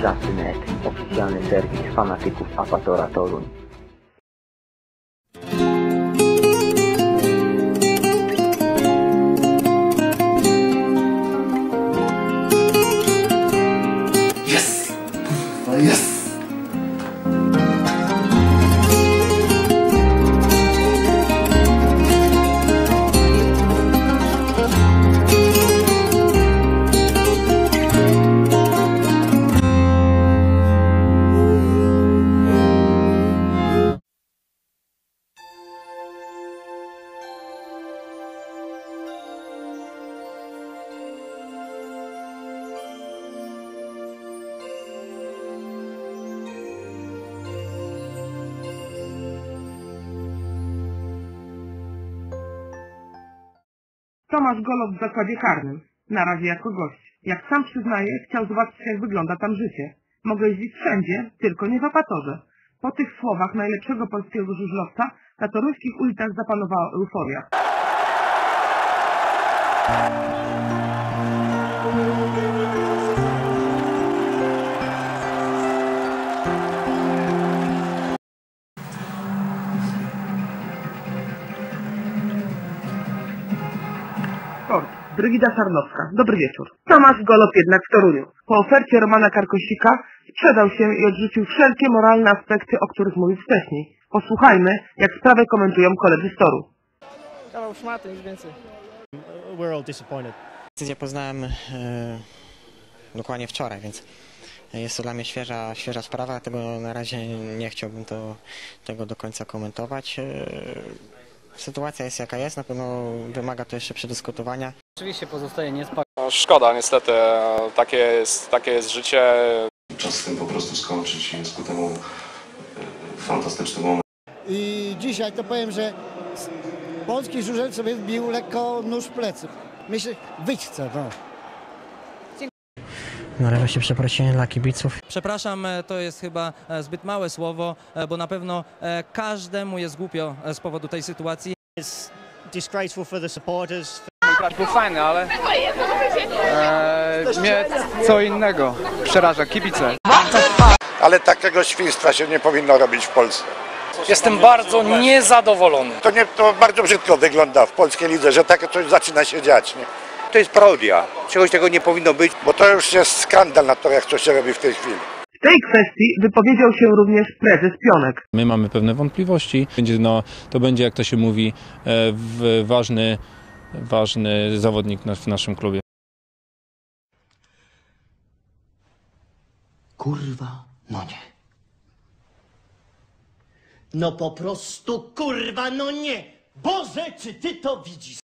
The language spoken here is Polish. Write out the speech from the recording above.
ψάχνουν έτσι, όπως και αν οι Σέρβοι. Tomasz Golow w zakładzie karnym. Na razie jako gość. Jak sam przyznaje, chciał zobaczyć jak wygląda tam życie. Mogę jeździć wszędzie, tylko nie w apatorze. Po tych słowach najlepszego polskiego żużlowca na toruńskich ulicach zapanowała euforia. Sport. Brygida Sarnowska. Dobry wieczór. Tomasz Golob jednak w Toruniu. Po ofercie Romana Karkosika sprzedał się i odrzucił wszelkie moralne aspekty, o których mówił wcześniej. Posłuchajmy, jak sprawę komentują koledzy z Toru. Kawał szmaty, nic więcej. we're all disappointed. Decyzję poznałem e, dokładnie wczoraj, więc jest to dla mnie świeża, świeża sprawa, dlatego na razie nie chciałbym to, tego do końca komentować. E, sytuacja jest jaka jest, na pewno wymaga to jeszcze przedyskutowania. Oczywiście pozostaje niespokojny. No, szkoda, niestety. Takie jest, takie jest życie. Czas z tym po prostu skończyć i jest ku temu e, fantastyczny moment. I dzisiaj to powiem, że polski żużel sobie wbił lekko nóż w plecy. Myślę, wyć chce, no. Należa się przeprosiny dla kibiców. Przepraszam, e, to jest chyba e, zbyt małe słowo, e, bo na pewno każdemu jest głupio z powodu tej sytuacji. It's disgraceful for the supporters. Klacz był fajny, ale e, mnie co innego przeraża. Kibice. Ale takiego świństwa się nie powinno robić w Polsce. Jestem bardzo niezadowolony. To, nie, to bardzo brzydko wygląda w polskiej lidze, że takie coś zaczyna się dziać. Nie? To jest parodia. Czegoś tego nie powinno być. Bo to już jest skandal na torach, co się robi w tej chwili. W tej kwestii wypowiedział się również prezes Pionek. My mamy pewne wątpliwości. Będzie, no, to będzie, jak to się mówi, e, w, ważny, ważny zawodnik w naszym klubie. Kurwa, no nie. No po prostu kurwa, no nie! Boże, czy ty to widzisz?